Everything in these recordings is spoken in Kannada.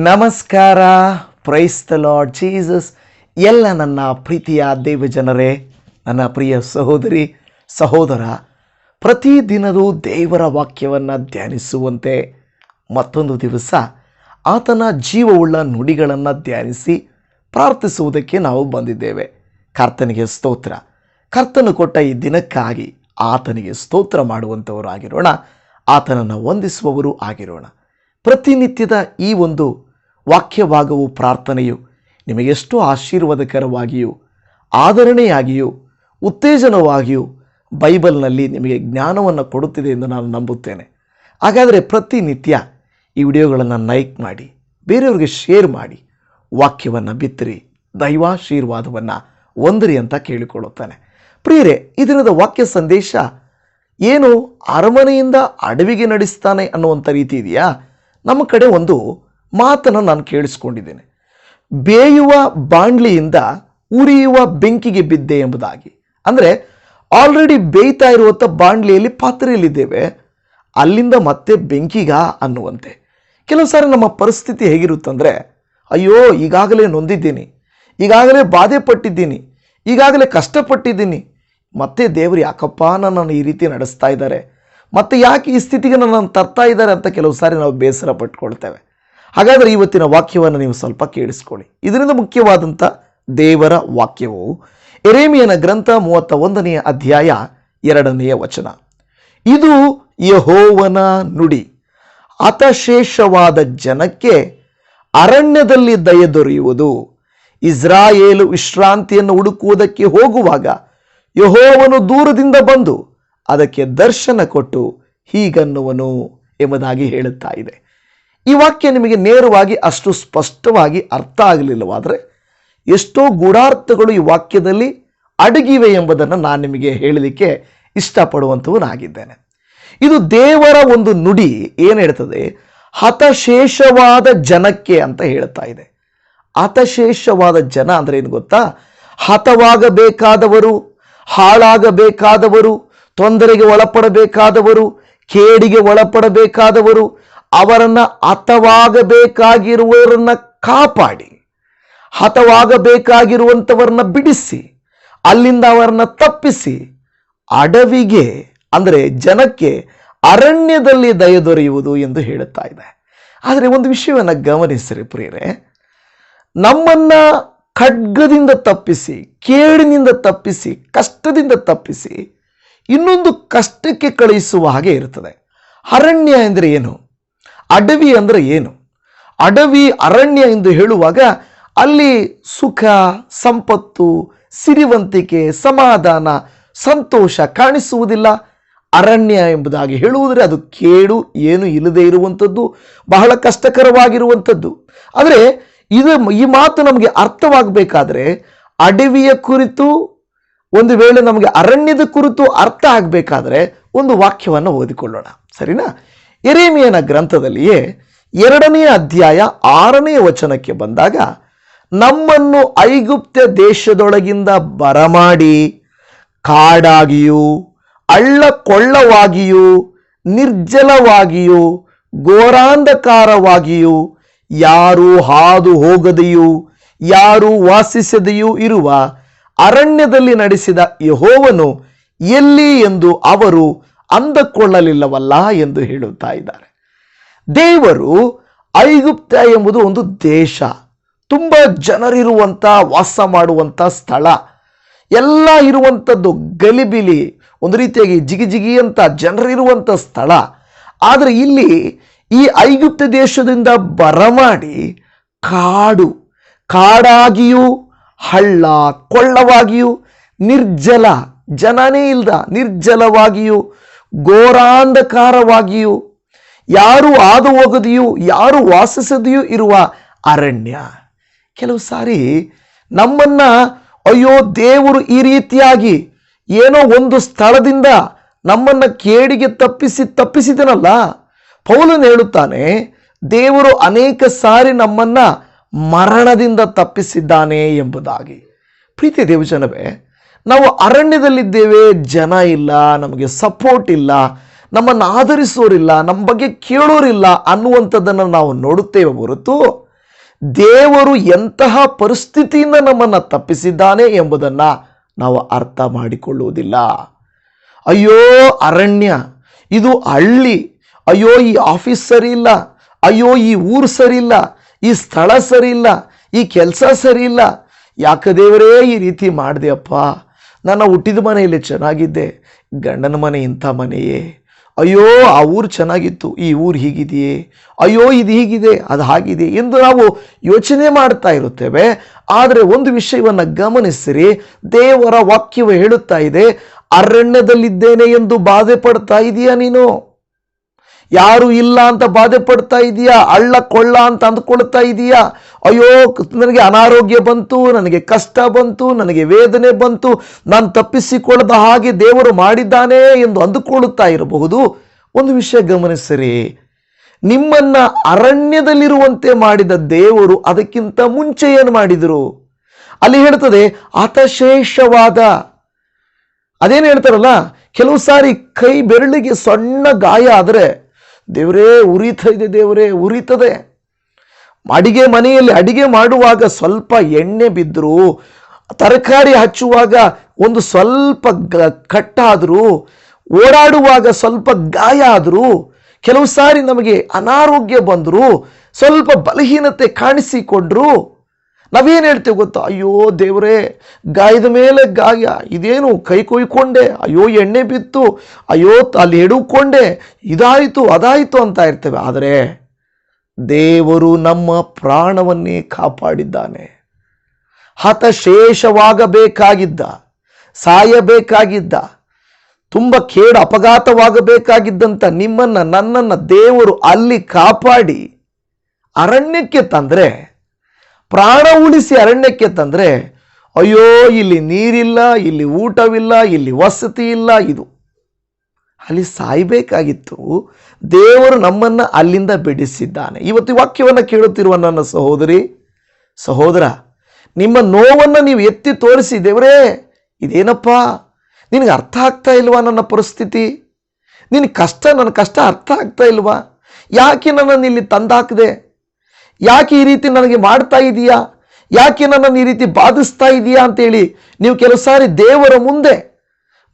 ನಮಸ್ಕಾರ ಪ್ರೈಸ್ ದ ಲಾರ್ಡ್ ಜೀಸಸ್ ಎಲ್ಲ ನನ್ನ ಪ್ರೀತಿಯ ದೇವ ಜನರೇ, ನನ್ನ ಪ್ರಿಯ ಸಹೋದರಿ, ಸಹೋದರ ಪ್ರತಿದಿನವೂ ದೇವರ ವಾಕ್ಯವನ್ನು ಧ್ಯಾನಿಸುವಂತೆ ಮತ್ತೊಂದು ದಿವಸ ಆತನ ಜೀವವುಳ್ಳ ನುಡಿಗಳನ್ನು ಧ್ಯಾನಿಸಿ ಪ್ರಾರ್ಥಿಸುವುದಕ್ಕೆ ನಾವು ಬಂದಿದ್ದೇವೆ. ಕರ್ತನಿಗೆ ಸ್ತೋತ್ರ. ಕರ್ತನು ಕೊಟ್ಟ ಈ ದಿನಕ್ಕಾಗಿ ಆತನಿಗೆ ಸ್ತೋತ್ರ ಮಾಡುವಂಥವರಾಗಿರೋಣ ಆತನನ್ನು ವಂದಿಸುವವರು ಆಗಿರೋಣ. ಪ್ರತಿನಿತ್ಯದ ಈ ಒಂದು ವಾಕ್ಯಭಾಗವು ಪ್ರಾರ್ಥನೆಯು ನಿಮಗೆಷ್ಟು ಆಶೀರ್ವಾದಕರವಾಗಿಯೂ, ಆದರಣೆಯಾಗಿಯೂ, ಉತ್ತೇಜನವಾಗಿಯೂ ಬೈಬಲ್ನಲ್ಲಿ ನಿಮಗೆ ಜ್ಞಾನವನ್ನು ಕೊಡುತ್ತಿದೆ ಎಂದು ನಾನು ನಂಬುತ್ತೇನೆ. ಹಾಗಾದರೆ ಪ್ರತಿನಿತ್ಯ ಈ ವಿಡಿಯೋಗಳನ್ನು ಲೈಕ್ ಮಾಡಿ, ಬೇರೆಯವ್ರಿಗೆ ಶೇರ್ ಮಾಡಿ, ವಾಕ್ಯವನ್ನು ಬಿತ್ತಿರಿ, ದೈವಾಶೀರ್ವಾದವನ್ನು ಒಂದರಿ ಅಂತ ಕೇಳಿಕೊಳ್ಳುತ್ತಾನೆ. ಪ್ರಿಯರೇ, ಈ ವಾಕ್ಯ ಸಂದೇಶ ಏನು ಅರಮನೆಯಿಂದ ಅಡವಿಗೆ ನಡೆಸ್ತಾನೆ ಅನ್ನುವಂಥ ರೀತಿ ಇದೆಯಾ? ನಮ್ಮ ಕಡೆ ಒಂದು ಮಾತನ್ನು ನಾನು ಕೇಳಿಸ್ಕೊಂಡಿದ್ದೇನೆ. ಬೇಯುವ ಬಾಂಡ್ಲಿಯಿಂದ ಉರಿಯುವ ಬೆಂಕಿಗೆ ಬಿದ್ದೆ ಎಂಬುದಾಗಿ. ಅಂದರೆ ಆಲ್ರೆಡಿ ಬೇಯ್ತಾ ಇರುವಂಥ ಬಾಂಡ್ಲಿಯಲ್ಲಿ ಪಾತ್ರೆಯಲ್ಲಿದ್ದೇವೆ. ಅಲ್ಲಿಂದ ಮತ್ತೆ ಬೆಂಕಿಗ ಅನ್ನುವಂತೆ. ಕೆಲವು ಸಾರಿ ನಮ್ಮ ಪರಿಸ್ಥಿತಿ ಹೇಗಿರುತ್ತಂದರೆ ಅಯ್ಯೋ, ಈಗಾಗಲೇ ನೊಂದಿದ್ದೀನಿ. ಈಗಾಗಲೇ ಬಾಧೆ ಪಟ್ಟಿದ್ದೀನಿ. ಈಗಾಗಲೇ ಕಷ್ಟಪಟ್ಟಿದ್ದೀನಿ. ಮತ್ತೆ ದೇವರು ಯಾಕಪ್ಪ ನನ್ನನ್ನು ಈ ರೀತಿ ನಡೆಸ್ತಾ ಇದ್ದಾರೆ? ಮತ್ತೆ ಯಾಕೆ ಈ ಸ್ಥಿತಿಗೆ ನನ್ನನ್ನು ತರ್ತಾ ಇದ್ದಾರೆ ಅಂತ ಕೆಲವು ಸಾರಿ ನಾವು ಬೇಸರ ಪಟ್ಕೊಳ್ತೇವೆ. ಹಾಗಾದರೆ ಇವತ್ತಿನ ವಾಕ್ಯವನ್ನು ನೀವು ಸ್ವಲ್ಪ ಕೇಳಿಸ್ಕೊಳ್ಳಿ. ಇದರಿಂದ ಮುಖ್ಯವಾದಂಥ ದೇವರ ವಾಕ್ಯವು ಎರೇಮಿಯನ ಗ್ರಂಥ ಮೂವತ್ತ ಒಂದನೆಯ ಅಧ್ಯಾಯ ಎರಡನೆಯ ವಚನ. ಇದು ಯಹೋವನ ನುಡಿ. ಅತಶೇಷವಾದ ಜನಕ್ಕೆ ಅರಣ್ಯದಲ್ಲಿ ದಯೆ ದೊರೆಯುವುದು, ಇಸ್ರಾಯೇಲು ವಿಶ್ರಾಂತಿಯನ್ನು ಹುಡುಕುವುದಕ್ಕೆ ಹೋಗುವಾಗ ಯಹೋವನು ದೂರದಿಂದ ಬಂದು ಅದಕ್ಕೆ ದರ್ಶನ ಕೊಟ್ಟು ಹೀಗನ್ನುವನು ಎಂಬುದಾಗಿ ಹೇಳುತ್ತಾ ಇದೆ. ಈ ವಾಕ್ಯ ನಿಮಗೆ ನೇರವಾಗಿ ಅಷ್ಟು ಸ್ಪಷ್ಟವಾಗಿ ಅರ್ಥ ಆಗಲಿಲ್ಲವಾದರೆ ಎಷ್ಟೋ ಗೂಢಾರ್ಥಗಳು ಈ ವಾಕ್ಯದಲ್ಲಿ ಅಡಗಿವೆ ಎಂಬುದನ್ನು ನಾನು ನಿಮಗೆ ಹೇಳಲಿಕ್ಕೆ ಇಷ್ಟಪಡುವಂಥವನಾಗಿದ್ದೇನೆ. ಇದು ದೇವರ ಒಂದು ನುಡಿ ಏನು ಹೇಳ್ತದೆ? ಹತಶೇಷವಾದ ಜನಕ್ಕೆ ಅಂತ ಹೇಳ್ತಾ ಇದೆ. ಹತಶೇಷವಾದ ಜನ ಅಂದರೆ ಏನು ಗೊತ್ತಾ? ಹತವಾಗಬೇಕಾದವರು, ಹಾಳಾಗಬೇಕಾದವರು, ತೊಂದರೆಗೆ ಒಳಪಡಬೇಕಾದವರು, ಕೇಡಿಗೆ ಒಳಪಡಬೇಕಾದವರು ಅವರನ್ನು ಹತವಾಗಬೇಕಾಗಿರುವವರನ್ನ ಕಾಪಾಡಿ ಹತವಾಗಬೇಕಾಗಿರುವಂಥವರನ್ನ ಬಿಡಿಸಿ, ಅಲ್ಲಿಂದ ಅವರನ್ನ ತಪ್ಪಿಸಿ, ಅಡವಿಗೆ, ಅಂದರೆ ಜನಕ್ಕೆ ಅರಣ್ಯದಲ್ಲಿ ದಯ ದೊರೆಯುವುದು ಎಂದು ಹೇಳುತ್ತಾ ಇದೆ. ಆದರೆ ಒಂದು ವಿಷಯವನ್ನು ಗಮನಿಸಿರಿ ಪ್ರಿಯರೇ, ನಮ್ಮನ್ನ ಖಡ್ಗದಿಂದ ತಪ್ಪಿಸಿ, ಕೇಡಿನಿಂದ ತಪ್ಪಿಸಿ, ಕಷ್ಟದಿಂದ ತಪ್ಪಿಸಿ, ಇನ್ನೊಂದು ಕಷ್ಟಕ್ಕೆ ಕಳುಹಿಸುವ ಹಾಗೆ ಇರುತ್ತದೆ. ಅರಣ್ಯ ಎಂದರೆ ಏನು? ಅಡವಿ ಅಂದರೆ ಏನು? ಅಡವಿ ಅರಣ್ಯ ಎಂದು ಹೇಳುವಾಗ ಅಲ್ಲಿ ಸುಖ, ಸಂಪತ್ತು, ಸಿರಿವಂತಿಕೆ, ಸಮಾಧಾನ, ಸಂತೋಷ ಕಾಣಿಸುವುದಿಲ್ಲ. ಅರಣ್ಯ ಎಂಬುದಾಗಿ ಹೇಳುವುದರೆ ಅದು ಕೇಡು, ಏನು ಇಲ್ಲದೆ ಇರುವಂಥದ್ದು, ಬಹಳ ಕಷ್ಟಕರವಾಗಿರುವಂಥದ್ದು. ಆದರೆ ಇದು ಈ ಮಾತು ನಮಗೆ ಅರ್ಥವಾಗಬೇಕಾದ್ರೆ ಅಡವಿಯ ಕುರಿತು, ಒಂದು ವೇಳೆ ನಮಗೆ ಅರಣ್ಯದ ಕುರಿತು ಅರ್ಥ ಆಗಬೇಕಾದ್ರೆ ಒಂದು ವಾಕ್ಯವನ್ನು ಓದಿಕೊಳ್ಳೋಣ. ಸರಿನಾ? ಎರೇಮಿಯನ ಗ್ರಂಥದಲ್ಲಿಯೇ ಎರಡನೆಯ ಅಧ್ಯಾಯ ಆರನೆಯ ವಚನಕ್ಕೆ ಬಂದಾಗ, ನಮ್ಮನ್ನು ಐಗುಪ್ತ ದೇಶದೊಳಗಿಂದ ಬರಮಾಡಿ, ಕಾಡಾಗಿಯೂ, ಅಳ್ಳಕೊಳ್ಳವಾಗಿಯೂ, ನಿರ್ಜಲವಾಗಿಯೂ, ಘೋರಾಂಧಕಾರವಾಗಿಯೂ, ಯಾರು ಹಾದು ಹೋಗದೆಯೂ, ಯಾರು ವಾಸಿಸದೆಯೂ ಇರುವ ಅರಣ್ಯದಲ್ಲಿ ನಡೆಸಿದ ಯಹೋವನು ಎಲ್ಲಿ ಎಂದು ಅವರು ಅಂದಕೊಳ್ಳಲಿಲ್ಲವಲ್ಲ ಎಂದು ಹೇಳುತ್ತಾ ಇದ್ದಾರೆ. ದೇವರು ಐಗುಪ್ತ ಎಂಬುದು ಒಂದು ದೇಶ. ತುಂಬ ಜನರಿರುವಂಥ ವಾಸ ಮಾಡುವಂಥ ಸ್ಥಳ. ಎಲ್ಲ ಇರುವಂಥದ್ದು ಗಲಿಬಿಲಿ, ಒಂದು ರೀತಿಯಾಗಿ ಜಿಗಿ ಜಿಗಿ ಅಂತ ಜನರಿರುವಂಥ ಸ್ಥಳ. ಆದರೆ ಇಲ್ಲಿ ಈ ಐಗುಪ್ತ ದೇಶದಿಂದ ಬರಮಾಡಿ ಕಾಡು. ಕಾಡಾಗಿಯೂ, ಹಳ್ಳ ಕೊಳ್ಳವಾಗಿಯೂ, ನಿರ್ಜಲ, ಜನನೇ ಇಲ್ಲದ ನಿರ್ಜಲವಾಗಿಯೂ ಘೋರಾಂಧಕಾರವಾಗಿಯೂ, ಯಾರು ಹಾದು ಹೋಗದೆಯೂ ಯಾರು ವಾಸಿಸದೆಯೂ ಇರುವ ಅರಣ್ಯ. ಕೆಲವು ಸಾರಿ ನಮ್ಮನ್ನ, ಅಯ್ಯೋ, ದೇವರು ಈ ರೀತಿಯಾಗಿ ಏನೋ ಒಂದು ಸ್ಥಳದಿಂದ ನಮ್ಮನ್ನ ಕೇಡಿಗೆ ತಪ್ಪಿಸಿ, ತಪ್ಪಿಸಿದನಲ್ಲ. ಪೌಲನು ಹೇಳುತ್ತಾನೆ, ದೇವರು ಅನೇಕ ಸಾರಿ ನಮ್ಮನ್ನ ಮರಣದಿಂದ ತಪ್ಪಿಸಿದ್ದಾನೆ ಎಂಬುದಾಗಿ. ಪ್ರೀತಿ ದೇವಜನವೇ ನಾವು ಅರಣ್ಯದಲ್ಲಿದ್ದೇವೆ, ಜನ ಇಲ್ಲ, ನಮಗೆ ಸಪೋರ್ಟ್ ಇಲ್ಲ, ನಮ್ಮನ್ನು ಆಧರಿಸೋರಿಲ್ಲ, ನಮ್ಮ ಬಗ್ಗೆ ಕೇಳೋರಿಲ್ಲ ಅನ್ನುವಂಥದ್ದನ್ನು ನಾವು ನೋಡುತ್ತೇವೆ ಹೊರತು ದೇವರು ಎಂತಹ ಪರಿಸ್ಥಿತಿಯಿಂದ ನಮ್ಮನ್ನು ತಪ್ಪಿಸಿದ್ದಾನೆ ಎಂಬುದನ್ನು ನಾವು ಅರ್ಥ ಮಾಡಿಕೊಳ್ಳುವುದಿಲ್ಲ. ಅಯ್ಯೋ ಅರಣ್ಯ, ಇದು ಹಳ್ಳಿ, ಅಯ್ಯೋ ಈ ಆಫೀಸ್ ಸರಿ ಇಲ್ಲ ಅಯ್ಯೋ ಈ ಊರು ಸರಿ ಇಲ್ಲ ಈ ಸ್ಥಳ ಸರಿ ಇಲ್ಲ ಈ ಕೆಲಸ ಸರಿ ಇಲ್ಲ ಯಾಕೆ ದೇವರೇ ಈ ರೀತಿ ಮಾಡಿದೆ ನನ್ನ ಹುಟ್ಟಿದ ಮನೆಯಲ್ಲಿ ಚೆನ್ನಾಗಿದ್ದೆ. ಗಂಡನ ಮನೆ ಇಂಥ ಮನೆಯೇ. ಅಯ್ಯೋ, ಆ ಊರು ಚೆನ್ನಾಗಿತ್ತು. ಈ ಊರು ಹೀಗಿದೆಯೇ. ಅಯ್ಯೋ, ಇದು ಹೀಗಿದೆ, ಅದು ಹಾಗಿದೆ ಎಂದು ನಾವು ಯೋಚನೆ ಮಾಡ್ತಾ ಇರುತ್ತೇವೆ. ಆದರೆ ಒಂದು ವಿಷಯವನ್ನು ಗಮನಿಸಿರಿ. ದೇವರ ವಾಕ್ಯವು ಹೇಳುತ್ತಾ ಇದೆ, ಅರಣ್ಯದಲ್ಲಿದ್ದೇನೆ ಎಂದು ಬಾಧೆ ಪಡ್ತಾ ಇದೀಯಾ ನೀನು? ಯಾರು ಇಲ್ಲ ಅಂತ ಬಾಧೆ ಪಡ್ತಾ ಇದೀಯಾ? ಅಳ್ಳ ಕೊಳ್ಳ ಅಂತ ಅಂದ್ಕೊಳ್ತಾ ಇದೀಯಾ? ಅಯ್ಯೋ, ನನಗೆ ಅನಾರೋಗ್ಯ ಬಂತು, ನನಗೆ ಕಷ್ಟ ಬಂತು, ನನಗೆ ವೇದನೆ ಬಂತು, ನಾನು ತಪ್ಪಿಸಿಕೊಳ್ಳದ ಹಾಗೆ ದೇವರು ಮಾಡಿದ್ದಾನೆ ಎಂದು ಅಂದುಕೊಳ್ಳುತ್ತಾ ಇರಬಹುದು. ಒಂದು ವಿಷಯ ಗಮನಿಸಿರಿ. ನಿಮ್ಮನ್ನ ಅರಣ್ಯದಲ್ಲಿರುವಂತೆ ಮಾಡಿದ ದೇವರು ಅದಕ್ಕಿಂತ ಮುಂಚೆ ಏನು ಮಾಡಿದರು? ಅಲ್ಲಿ ಹೇಳ್ತದೆ ಅತಶೇಷವಾದ ಅದೇನು ಹೇಳ್ತಾರಲ್ಲ? ಕೆಲವು ಸಾರಿ ಕೈ ಬೆರಳಿಗೆ ಸಣ್ಣ ಗಾಯ ಆದರೆ ದೇವರೇ, ಉರಿತ ಇದೆ ದೇವರೇ, ಉರಿತದೆ. ಅಡಿಗೆ ಮನೆಯಲ್ಲಿ ಅಡಿಗೆ ಮಾಡುವಾಗ ಸ್ವಲ್ಪ ಎಣ್ಣೆ ಬಿದ್ದರೂ, ತರಕಾರಿ ಹಚ್ಚುವಾಗ ಒಂದು ಸ್ವಲ್ಪ ಕಟ್ಟಾದರೂ ಓಡಾಡುವಾಗ ಸ್ವಲ್ಪ ಗಾಯ ಆದರೂ, ಕೆಲವು ಸಾರಿ ನಮಗೆ ಅನಾರೋಗ್ಯ ಬಂದರೂ, ಸ್ವಲ್ಪ ಬಲಹೀನತೆ ಕಾಣಿಸಿಕೊಂಡ್ರು ನಾವೇನು ಹೇಳ್ತೇವೆ ಗೊತ್ತಾ? ಅಯ್ಯೋ ದೇವರೇ, ಗಾಯದ ಮೇಲೆ ಗಾಯ. ಇದೇನು ಕೈ ಕೊಯ್ಕೊಂಡೆ? ಅಯ್ಯೋ ಎಣ್ಣೆ ಬಿತ್ತು. ಅಯ್ಯೋ ಅಲ್ಲಿ ಎಡುಕೊಂಡೆ. ಇದಾಯಿತು, ಅದಾಯಿತು ಅಂತ ಇರ್ತೇವೆ. ಆದರೆ ದೇವರು ನಮ್ಮ ಪ್ರಾಣವನ್ನೇ ಕಾಪಾಡಿದ್ದಾನೆ. ಹತಶೇಷವಾಗಬೇಕಾಗಿದ್ದ, ಸಾಯಬೇಕಾಗಿದ್ದ, ತುಂಬ ಕೇಡು ಅಪಘಾತವಾಗಬೇಕಾಗಿದ್ದಂಥ ನಿಮ್ಮನ್ನು, ನನ್ನನ್ನು ದೇವರು ಅಲ್ಲಿ ಕಾಪಾಡಿ ಅರಣ್ಯಕ್ಕೆ ತಂದರೆ ಪ್ರಾಣ ಉಳಿಸಿ ಅರಣ್ಯಕ್ಕೆ ತಂದರೆ, ಅಯ್ಯೋ, ಇಲ್ಲಿ ನೀರಿಲ್ಲ, ಇಲ್ಲಿ ಊಟವಿಲ್ಲ, ಇಲ್ಲಿ ವಸತಿ ಇಲ್ಲ, ಇದು. ಅಲ್ಲಿ ಸಾಯಬೇಕಾಗಿತ್ತು. ದೇವರು ನಮ್ಮನ್ನು ಅಲ್ಲಿಂದ ಬಿಡಿಸಿದ್ದಾನೆ. ಇವತ್ತು ವಾಕ್ಯವನ್ನು ಕೇಳುತ್ತಿರುವ ನನ್ನ ಸಹೋದರಿ, ಸಹೋದರ, ನಿಮ್ಮ ನೋವನ್ನು ನೀವು ಎತ್ತಿ ತೋರಿಸಿ, ದೇವರೇ, ಇದೇನಪ್ಪ? ನಿನಗೆ ಅರ್ಥ ಆಗ್ತಾ ಇಲ್ವಾ ನನ್ನ ಪರಿಸ್ಥಿತಿ? ನಿನ್ನ ಕಷ್ಟ, ನನ್ನ ಕಷ್ಟ ಅರ್ಥ ಆಗ್ತಾ ಇಲ್ವಾ? ಯಾಕೆ ನನ್ನನ್ನು ಇಲ್ಲಿ ತಂದಾಕಿದೆ? ಯಾಕೆ ಈ ರೀತಿ ನನಗೆ ಮಾಡ್ತಾ ಇದೀಯಾ? ಯಾಕೆ ನನ್ನನ್ನು ಈ ರೀತಿ ಬಾಧಿಸ್ತಾ ಇದೀಯಾ ಅಂತೇಳಿ ನೀವು ಕೆಲವು ಸಾರಿ ದೇವರ ಮುಂದೆ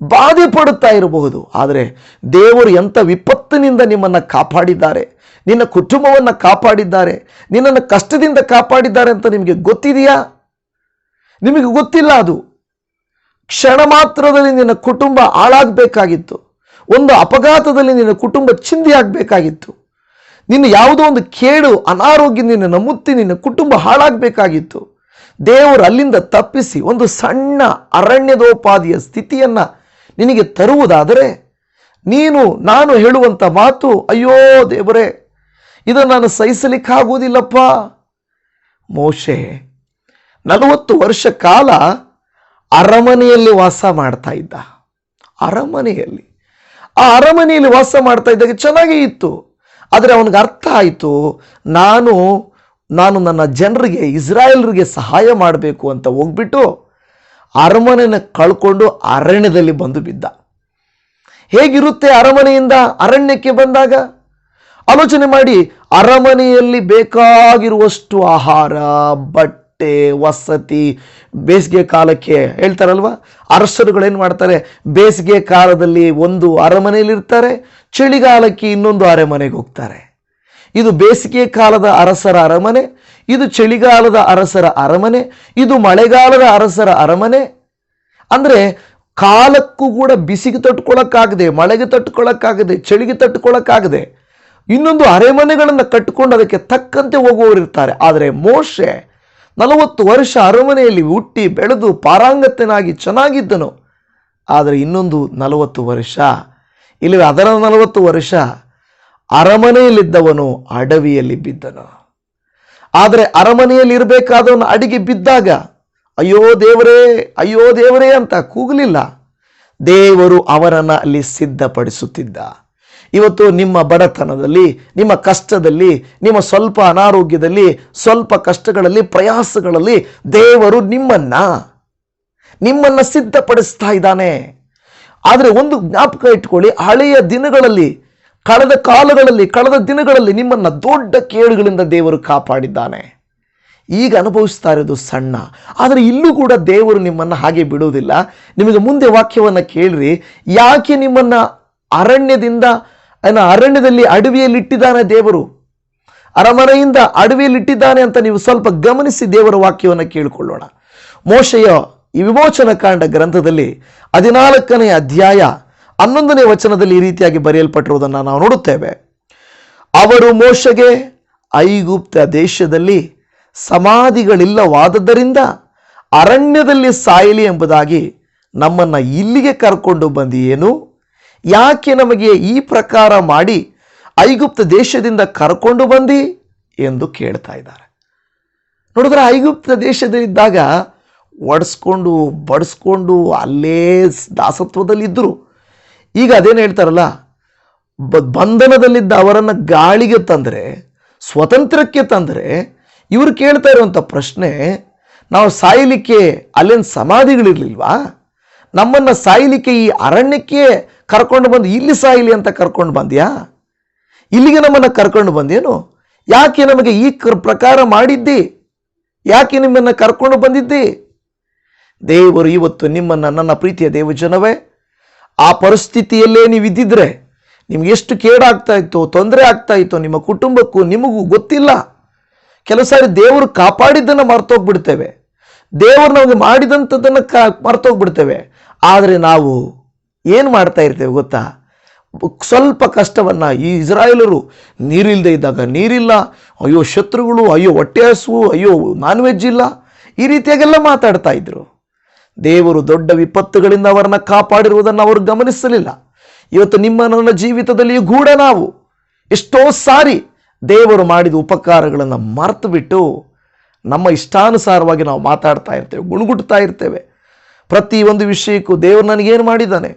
ಬಾಧೆ ಪಡುತ್ತಾ ಇರಬಹುದು. ಆದರೆ ದೇವರು ಎಂಥ ವಿಪತ್ತಿನಿಂದ ನಿಮ್ಮನ್ನು ಕಾಪಾಡಿದ್ದಾರೆ, ನಿನ್ನ ಕುಟುಂಬವನ್ನು ಕಾಪಾಡಿದ್ದಾರೆ, ನಿನ್ನನ್ನು ಕಷ್ಟದಿಂದ ಕಾಪಾಡಿದ್ದಾರೆ ಅಂತ ನಿಮಗೆ ಗೊತ್ತಿದೆಯಾ? ನಿಮಗೆ ಗೊತ್ತಿಲ್ಲ ಅದು. ಕ್ಷಣ ಮಾತ್ರದಲ್ಲಿ ನಿನ್ನ ಕುಟುಂಬ ಹಾಳಾಗಬೇಕಾಗಿತ್ತು. ಒಂದು ಅಪಘಾತದಲ್ಲಿ ನಿನ್ನ ಕುಟುಂಬ ಚಿಂದಿ ಆಗಬೇಕಾಗಿತ್ತು ನಿನ್ನ ಯಾವುದೋ ಒಂದು ಕೇಡು, ಅನಾರೋಗ್ಯ ನಿನ್ನ ನಮ್ಮುತ್ತಿ ನಿನ್ನ ಕುಟುಂಬ ಹಾಳಾಗಬೇಕಾಗಿತ್ತು. ದೇವರು ಅಲ್ಲಿಂದ ತಪ್ಪಿಸಿ ಒಂದು ಸಣ್ಣ ಅರಣ್ಯದೋಪಾದಿಯ ಸ್ಥಿತಿಯನ್ನು ನಿನಗೆ ತರುವುದಾದರೆ ನೀನು, ನಾನು ಹೇಳುವಂಥ ಮಾತು, ಅಯ್ಯೋ ದೇವರೇ ಇದನ್ನು ನಾನು ಸಹಿಸಲಿಕ್ಕಾಗುವುದಿಲ್ಲಪ್ಪ. ಮೋಶೆ ನಲವತ್ತು ವರ್ಷ ಕಾಲ ಅರಮನೆಯಲ್ಲಿ ವಾಸ ಮಾಡ್ತಾ ಇದ್ದ. ಅರಮನೆಯಲ್ಲಿ. ಆ ಅರಮನೆಯಲ್ಲಿ ವಾಸ ಮಾಡ್ತಾ ಇದ್ದಾಗ ಚೆನ್ನಾಗೇ ಇತ್ತು. ಆದರೆ ಅವನಿಗೆ ಅರ್ಥ ಆಯಿತು, ನಾನು ನಾನು ನನ್ನ ಜನರಿಗೆ, ಇಸ್ರಾಯೇಲ್ರಿಗೆ ಸಹಾಯ ಮಾಡಬೇಕು ಅಂತ ಹೋಗ್ಬಿಟ್ಟು ಅರಮನೆನ ಕಳ್ಕೊಂಡು ಅರಣ್ಯದಲ್ಲಿ ಬಂದು ಬಿದ್ದ. ಹೇಗಿರುತ್ತೆ ಅರಮನೆಯಿಂದ ಅರಣ್ಯಕ್ಕೆ ಬಂದಾಗ? ಆಲೋಚನೆ ಮಾಡಿ, ಅರಮನೆಯಲ್ಲಿ ಬೇಕಾಗಿರುವಷ್ಟು ಆಹಾರ, ಬಟ್ಟೆ ವಸತಿ ಬೇಸಿಗೆ ಕಾಲಕ್ಕೆ ಹೇಳ್ತಾರಲ್ವ? ಅರಸರುಗಳೇನು ಮಾಡ್ತಾರೆ? ಬೇಸಿಗೆ ಕಾಲದಲ್ಲಿ ಒಂದು ಅರಮನೆಯಲ್ಲಿ ಇರ್ತಾರೆ ಚಳಿಗಾಲಕ್ಕೆ ಇನ್ನೊಂದು ಅರಮನೆಗೆ ಹೋಗ್ತಾರೆ. ಇದು ಬೇಸಿಗೆ ಕಾಲದ ಅರಸರ ಅರಮನೆ, ಇದು ಚಳಿಗಾಲದ ಅರಸರ ಅರಮನೆ, ಇದು ಮಳೆಗಾಲದ ಅರಸರ ಅರಮನೆ. ಅಂದರೆ ಕಾಲಕ್ಕೂ ಕೂಡ ಬಿಸಿಗೆ ತಟ್ಕೊಳ್ಳೋಕ್ಕಾಗದೆ ಮಳೆಗೆ ತಟ್ಕೊಳ್ಳೋಕ್ಕಾಗದೆ ಚಳಿಗೆ ತಟ್ಕೊಳ್ಳೋಕ್ಕಾಗದೆ ಇನ್ನೊಂದು ಅರಮನೆಗಳನ್ನು ಕಟ್ಟಿಕೊಂಡು ಅದಕ್ಕೆ ತಕ್ಕಂತೆ ಹೋಗುವವರು ಇರ್ತಾರೆ ಆದರೆ ಮೋಶೆ ನಲವತ್ತು ವರ್ಷ ಅರಮನೆಯಲ್ಲಿ ಹುಟ್ಟಿ ಬೆಳೆದು ಪಾರಾಂಗತ್ಯನಾಗಿ ಚೆನ್ನಾಗಿದ್ದನು. ಆದರೆ ಇನ್ನೊಂದು ನಲವತ್ತು ವರ್ಷ ಇಲ್ಲಿ ಅದರ ನಲವತ್ತು ವರ್ಷ ಅರಮನೆಯಲ್ಲಿದ್ದವನು ಅಡವಿಯಲ್ಲಿ ಬಿದ್ದನು. ಆದರೆ ಅರಮನೆಯಲ್ಲಿ ಇರಬೇಕಾದವನು ಅಡಿಗೆ ಬಿದ್ದಾಗ, ಅಯ್ಯೋ ದೇವರೇ ಅಯ್ಯೋ ದೇವರೇ ಅಂತ ಕೂಗಲಿಲ್ಲ. ದೇವರು ಅವನನ್ನು ಅಲ್ಲಿ ಸಿದ್ಧಪಡಿಸುತ್ತಿದ್ದ. ಇವತ್ತು ನಿಮ್ಮ ಬಡತನದಲ್ಲಿ, ನಿಮ್ಮ ಕಷ್ಟದಲ್ಲಿ, ನಿಮ್ಮ ಸ್ವಲ್ಪ ಅನಾರೋಗ್ಯದಲ್ಲಿ, ಸ್ವಲ್ಪ ಕಷ್ಟಗಳಲ್ಲಿ, ಪ್ರಯಾಸಗಳಲ್ಲಿ ದೇವರು ನಿಮ್ಮನ್ನ ನಿಮ್ಮನ್ನ ಸಿದ್ಧಪಡಿಸ್ತಾ ಇದ್ದಾನೆ. ಆದರೆ ಒಂದು ಜ್ಞಾಪಕ ಇಟ್ಕೊಳ್ಳಿ, ಹಳೆಯ ದಿನಗಳಲ್ಲಿ, ಕಳೆದ ಕಾಲಗಳಲ್ಲಿ, ಕಳೆದ ದಿನಗಳಲ್ಲಿ ನಿಮ್ಮನ್ನ ದೊಡ್ಡ ಕೇಡುಗಳಿಂದ ದೇವರು ಕಾಪಾಡಿದ್ದಾನೆ. ಈಗ ಅನುಭವಿಸ್ತಾ ಇರೋದು ಸಣ್ಣ. ಆದರೆ ಇಲ್ಲೂ ಕೂಡ ದೇವರು ನಿಮ್ಮನ್ನು ಹಾಗೆ ಬಿಡುವುದಿಲ್ಲ. ನಿಮಗೆ ಮುಂದೆ ವಾಕ್ಯವನ್ನು ಕೇಳ್ರಿ, ಯಾಕೆ ನಿಮ್ಮನ್ನು ಅರಣ್ಯದಿಂದ ಅನ್ನ ಅರಣ್ಯದಲ್ಲಿ ಅಡವಿಯಲ್ಲಿಟ್ಟಿದ್ದಾನೆ ದೇವರು. ಅರಮನೆಯಿಂದ ಅಡವಿಯಲ್ಲಿಟ್ಟಿದ್ದಾನೆ ಅಂತ ನೀವು ಸ್ವಲ್ಪ ಗಮನಿಸಿ ದೇವರ ವಾಕ್ಯವನ್ನು ಕೇಳಿಕೊಳ್ಳೋಣ. ಮೋಶೆಯ ಈ ವಿಮೋಚನ ಕಾಂಡ ಗ್ರಂಥದಲ್ಲಿ ಹದಿನಾಲ್ಕನೇ ಅಧ್ಯಾಯ ಹನ್ನೊಂದನೇ ವಚನದಲ್ಲಿ ಈ ರೀತಿಯಾಗಿ ಬರೆಯಲ್ಪಟ್ಟಿರುವುದನ್ನು ನಾವು ನೋಡುತ್ತೇವೆ. ಅವರು ಮೋಶೆಗೆ ಐಗುಪ್ತ ದೇಶದಲ್ಲಿ ಸಮಾಧಿಗಳಿಲ್ಲವಾದದ್ದರಿಂದ ಅರಣ್ಯದಲ್ಲಿ ಸಾಯಲಿ ಎಂಬುದಾಗಿ ನಮ್ಮನ್ನು ಇಲ್ಲಿಗೆ ಕರ್ಕೊಂಡು ಬಂದಿಯೇನು? ಯಾಕೆ ನಮಗೆ ಈ ಪ್ರಕಾರ ಮಾಡಿ ಐಗುಪ್ತ ದೇಶದಿಂದ ಕರ್ಕೊಂಡು ಬಂದಿ ಎಂದು ಕೇಳ್ತಾ ಇದ್ದಾರೆ. ನೋಡಿದ್ರೆ ಐಗುಪ್ತ ದೇಶದಲ್ಲಿದ್ದಾಗ ಒಡಿಸ್ಕೊಂಡು, ಬಡಿಸ್ಕೊಂಡು ಅಲ್ಲೇ ದಾಸತ್ವದಲ್ಲಿದ್ದರು. ಈಗ ಅದೇನು ಹೇಳ್ತಾರಲ್ಲ, ಬ ಬಂಧನದಲ್ಲಿದ್ದ ಅವರನ್ನು ಗಾಳಿಗೆ ತಂದರೆ ಸ್ವತಂತ್ರಕ್ಕೆ ತಂದರೆ ಇವರು ಕೇಳ್ತಾ ಇರುವಂಥ ಪ್ರಶ್ನೆ, ನಾವು ಸಾಯಲಿಕ್ಕೆ ಅಲ್ಲೇನು ಸಮಾಧಿಗಳಿರಲಿಲ್ವಾ? ನಮ್ಮನ್ನು ಸಾಯಲಿಕ್ಕೆ ಈ ಅರಣ್ಯಕ್ಕೆ ಕರ್ಕೊಂಡು ಬಂದು, ಇಲ್ಲಿ ಸಾಯಲಿ ಅಂತ ಕರ್ಕೊಂಡು ಬಂದ್ಯಾ? ಇಲ್ಲಿಗೆ ನಮ್ಮನ್ನು ಕರ್ಕೊಂಡು ಬಂದೇನು? ಯಾಕೆ ನಮಗೆ ಈ ಕರ್ ಪ್ರಕಾರ ಮಾಡಿದ್ದಿ? ಯಾಕೆ ನಿಮ್ಮನ್ನು ಕರ್ಕೊಂಡು ಬಂದಿದ್ದಿ? ದೇವರು ಇವತ್ತು ನಿಮ್ಮನ್ನು, ನನ್ನ ಪ್ರೀತಿಯ ದೇವಜನವೇ ಆ ಪರಿಸ್ಥಿತಿಯಲ್ಲೇ ನೀವು ಇದ್ದಿದ್ರೆ ನಿಮ್ಗೆ ಎಷ್ಟು ಕೇಡಾಗ್ತಾ ಇತ್ತು, ತೊಂದರೆ ಆಗ್ತಾ ಇತ್ತು, ನಿಮ್ಮ ಕುಟುಂಬಕ್ಕೂ ನಿಮಗೂ ಗೊತ್ತಿಲ್ಲ. ಕೆಲವು ಸಾರಿ ದೇವರು ಕಾಪಾಡಿದ್ದನ್ನು ಮರ್ತೋಗ್ಬಿಡ್ತೇವೆ. ದೇವರು ನಮಗೆ ಮಾಡಿದಂಥದ್ದನ್ನು ಕ, ಮರ್ತೋಗ್ಬಿಡ್ತೇವೆ. ಆದರೆ ನಾವು ಏನು ಮಾಡ್ತಾ ಇರ್ತೇವೆ ಗೊತ್ತಾ? ಸ್ವಲ್ಪ ಕಷ್ಟವನ್ನು ಈ ಇಸ್ರಾಯೇಲರು ನೀರಿಲ್ಲದೆ ಇದ್ದಾಗ ನೀರಿಲ್ಲ, ಅಯ್ಯೋ ಶತ್ರುಗಳು, ಅಯ್ಯೋ ಹೊಟ್ಟೆ ಹಸುವು, ಅಯ್ಯೋ ನಾನ್ ವೆಜ್ ಇಲ್ಲ, ಈ ರೀತಿಯಾಗೆಲ್ಲ ಮಾತಾಡ್ತಾ ಇದ್ರು. ದೇವರು ದೊಡ್ಡ ವಿಪತ್ತುಗಳಿಂದ ಅವರನ್ನು ಕಾಪಾಡಿರುವುದನ್ನು ಅವರು ಗಮನಿಸಲಿಲ್ಲ. ಇವತ್ತು ನಿಮ್ಮ ನನ್ನ ಜೀವಿತದಲ್ಲಿಯೂ ಕೂಡ ನಾವು ಎಷ್ಟೋ ಸಾರಿ ದೇವರು ಮಾಡಿದ ಉಪಕಾರಗಳನ್ನು ಮರೆತು ಬಿಟ್ಟು ನಮ್ಮ ಇಷ್ಟಾನುಸಾರವಾಗಿ ನಾವು ಮಾತಾಡ್ತಾ ಇರ್ತೇವೆ, ಗುಣಗುಟ್ತಾ ಇರ್ತೇವೆ. ಪ್ರತಿ ಒಂದು ವಿಷಯಕ್ಕೂ ದೇವರು ನನಗೇನು ಮಾಡಿದ್ದಾನೆ?